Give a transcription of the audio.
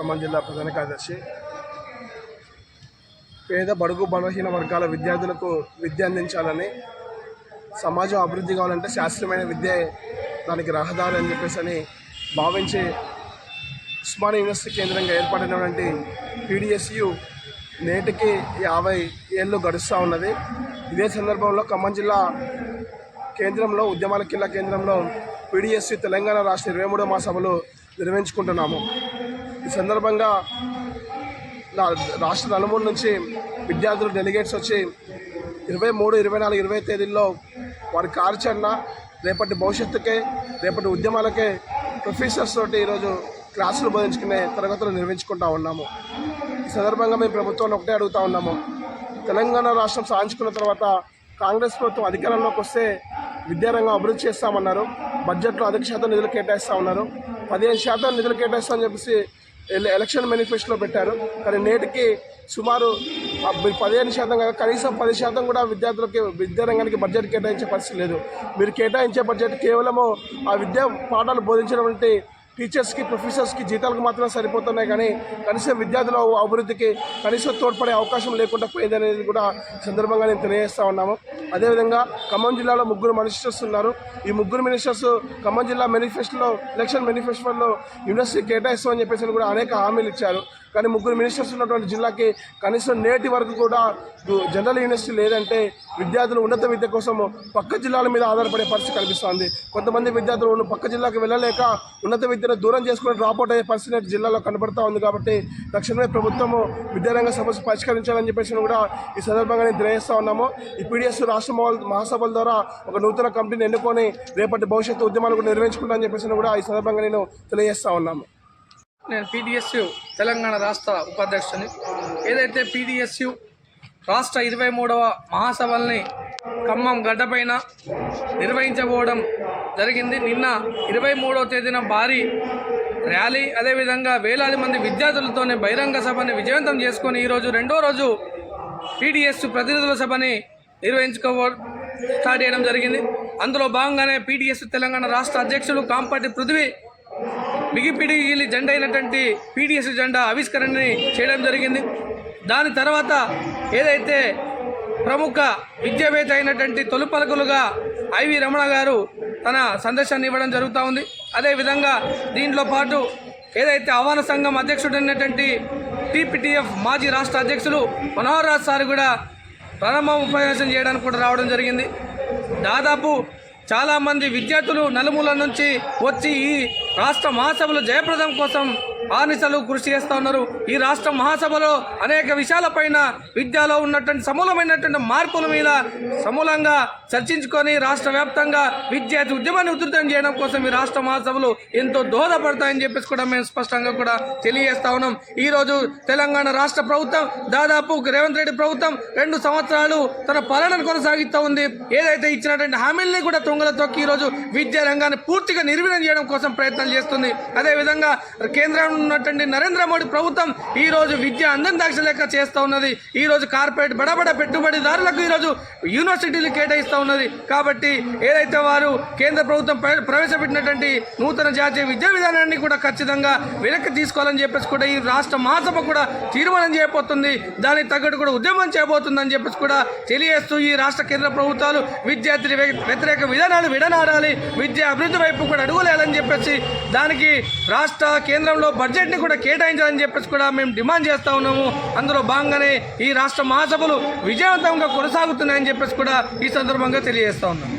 ఖమ్మం జిల్లా ప్రధాన కార్యదర్శి. పేద బడుగు బలహీన వర్గాల విద్యార్థులకు విద్య అందించాలని సమాజం అభివృద్ధి కావాలంటే శాస్త్రీయమైన విద్య దానికి రహదారి అని చెప్పేసి అని భావించి ఉస్మానియా యూనివర్సిటీ కేంద్రంగా ఏర్పడినటువంటి పీడిఎస్యు నేటికి యాభై ఏళ్ళు గడుస్తూ ఉన్నది. ఇదే సందర్భంలో ఖమ్మం జిల్లా కేంద్రంలో ఉద్యమాల కిల్లా కేంద్రంలో పీడిఎస్సి తెలంగాణ రాష్ట్ర ఇరవై మూడో మహాసభలు నిర్వహించుకుంటున్నాము. ఈ సందర్భంగా రాష్ట్ర నలుమూల నుంచి విద్యార్థులు డెలిగేట్స్ వచ్చి ఇరవై మూడు ఇరవై నాలుగు ఇరవై తేదీల్లో వారి కార్యాచరణ రేపటి భవిష్యత్తుకే రేపటి ఉద్యమాలకే ప్రొఫెసర్స్ తోటి ఈరోజు క్లాసులు బోధించుకునే తరగతులు నిర్వహించుకుంటా ఉన్నాము. ఈ సందర్భంగా మేము ప్రభుత్వాన్ని ఒకటే అడుగుతా ఉన్నాము. తెలంగాణ రాష్ట్రం సాధించుకున్న తర్వాత కాంగ్రెస్ ప్రభుత్వం అధికారంలోకి వస్తే విద్యారంగం అభివృద్ధి చేస్తామన్నారు. బడ్జెట్లో అధిక శాతం నిధులు కేటాయిస్తా ఉన్నారు. పదిహేను శాతం నిధులు కేటాయిస్తామని చెప్పేసి ఎలక్షన్ మేనిఫెస్టోలో పెట్టారు. కానీ నేటికి సుమారు పదిహేను శాతం కాదు కనీసం పది శాతం కూడా విద్యార్థులకి విద్యారంగానికి బడ్జెట్ కేటాయించే పరిస్థితి లేదు. మీరు కేటాయించే బడ్జెట్ కేవలము ఆ విద్యా పాఠాలు బోధించినటువంటి టీచర్స్కి ప్రొఫెసర్స్కి జీతాలకు మాత్రమే సరిపోతున్నాయి. కానీ కనీసం విద్యార్థుల అభివృద్ధికి కనీసం తోడ్పడే అవకాశం లేకుండా పోయిందనేది కూడా సందర్భంగా నేను తెలియజేస్తా ఉన్నాము. అదేవిధంగా ఖమ్మం జిల్లాలో ముగ్గురు మినిస్టర్స్ ఉన్నారు. ఈ ముగ్గురు మినిస్టర్స్ ఖమ్మం జిల్లా మేనిఫెస్టోలో ఎలక్షన్ మేనిఫెస్టోలో యూనివర్సిటీ కేటాయిస్తామని చెప్పేసి కూడా అనేక హామీలు ఇచ్చారు. కానీ ముగ్గురు మినిస్టర్స్ ఉన్నటువంటి జిల్లాకి కనీసం నేటి వరకు కూడా జనరల్ యూనివర్సిటీ లేదంటే విద్యార్థులు ఉన్నత విద్య కోసం పక్క జిల్లాల మీద ఆధారపడే పరిస్థితి కనిపిస్తోంది. కొంతమంది విద్యార్థులు పక్క జిల్లాకి వెళ్ళలేక ఉన్నత విద్యను దూరం చేసుకుని డ్రాప్అవుట్ అయ్యే పరిస్థితి జిల్లాలో కనబడతా ఉంది కాబట్టి తక్షణమే ప్రభుత్వము విద్యారంగ సమస్య పరిష్కరించాలని చెప్పేసి కూడా ఈ సందర్భంగా నేను తెలియజేస్తా ఉన్నాము. ఈ పీడిఎస్ రాష్ట్ర రాష్ట్ర మహాసభల ద్వారా ఒక నూతన కమిటీని ఎన్నుకొని రేపటి భవిష్యత్తు ఉద్యమాలు కూడా నిర్వహించుకుంటామని చెప్పేసి కూడా ఈ సందర్భంగా నేను తెలియజేస్తా ఉన్నాము. నేను పీడిఎస్యు తెలంగాణ రాష్ట్ర ఉపాధ్యక్షుని. ఏదైతే పీడిఎస్యు రాష్ట్ర ఇరవై మూడవ మహాసభల్ని ఖమ్మం గడ్డపైన నిర్వహించబోవడం జరిగింది. నిన్న ఇరవై మూడవ తేదీన భారీ ర్యాలీ అదేవిధంగా వేలాది మంది విద్యార్థులతోనే బహిరంగ సభని విజయవంతం చేసుకొని ఈరోజు రెండో రోజు పీడిఎస్ ప్రతినిధుల సభని నిర్వహించుకో స్టార్ట్ చేయడం జరిగింది. అందులో భాగంగానే పీటీఎస్ తెలంగాణ రాష్ట్ర అధ్యక్షులు కాంపాటి పృథ్వీ మిగిపిడిగిలి జెండా అయినటువంటి పీటీఎస్ జెండా ఆవిష్కరణని చేయడం జరిగింది. దాని తర్వాత ఏదైతే ప్రముఖ విద్యావేత్త అయినటువంటి తొలి పలుకులుగా ఐవి రమణ గారు తన సందేశాన్ని ఇవ్వడం జరుగుతూ ఉంది. అదేవిధంగా దీంట్లో పాటు ఏదైతే ఆహ్వాన సంఘం అధ్యక్షుడు అయినటువంటి టీపీటీఎఫ్ మాజీ రాష్ట్ర అధ్యక్షులు మనోహర్ రాజ్ సార్ కూడా ప్రారంభ ఉపన్యాసం చేయడానికి కూడా రావడం జరిగింది. దాదాపు చాలామంది విద్యార్థులు నలుమూల నుంచి వచ్చి ఈ రాష్ట్ర మహాసభలు జయప్రదం కోసం ఆనిసలు కృషి చేస్తూ ఉన్నారు. ఈ రాష్ట్ర మహాసభలో అనేక విషయాలపైన విద్యలో ఉన్నటువంటి సమూలమైనటువంటి మార్పుల మీద సమూలంగా చర్చించుకొని రాష్ట్ర వ్యాప్తంగా విద్యార్థి ఉద్యమాన్ని ఉధృతం చేయడం కోసం ఈ రాష్ట్ర మహాసభలు ఎంతో దోహదపడతాయని చెప్పేసి కూడా మేము స్పష్టంగా కూడా తెలియజేస్తా ఉన్నాం. ఈరోజు తెలంగాణ రాష్ట్ర ప్రభుత్వం దాదాపు రేవంత్ రెడ్డి ప్రభుత్వం రెండు సంవత్సరాలు తన పాలనను కొనసాగిస్తూ ఉంది. ఏదైతే ఇచ్చినటువంటి హామీల్ని కూడా తొంగల తొక్కి ఈరోజు విద్యారంగాన్ని పూర్తిగా నిర్వీర్యం చేయడం కోసం ప్రయత్నం చేస్తుంది. అదేవిధంగా కేంద్రంలో ఉన్నటువంటి నరేంద్ర మోడీ ప్రభుత్వం ఈ రోజు విద్య అందం దాక్షలేక లెక్క చేస్తూ ఉన్నది. ఈ రోజు కార్పొరేట్ బడబడ పెట్టుబడిదారులకు ఈరోజు యూనివర్సిటీలు కేటాయిస్తూ ఉన్నది. కాబట్టి ఏదైతే వారు కేంద్ర ప్రభుత్వం ప్రవేశపెట్టినటువంటి నూతన జాతీయ విద్యా విధానాన్ని కూడా ఖచ్చితంగా వెనక్కి తీసుకోవాలని చెప్పేసి కూడా ఈ రాష్ట్ర మహాసభ కూడా తీర్మానం చేయబోతుంది. దానికి తగ్గట్టు కూడా ఉద్యమం చేయబోతుందని చెప్పేసి కూడా తెలియజేస్తూ ఈ రాష్ట్ర కేంద్ర ప్రభుత్వాలు విద్యార్థి వ్యతిరేక విధానాలు విడనాడాలి. విద్య అభివృద్ధి వైపు కూడా అడుగులేయాలని చెప్పేసి దానికి రాష్ట్ర కేంద్రంలో బడ్జెట్ని కూడా కేటాయించాలని చెప్పేసి కూడా మేము డిమాండ్ చేస్తూ ఉన్నాము. అందులో భాగంగానే ఈ రాష్ట్ర మహాసభలు విజయవంతంగా కొనసాగుతున్నాయని చెప్పేసి కూడా ఈ సందర్భంగా తెలియజేస్తూ ఉన్నాము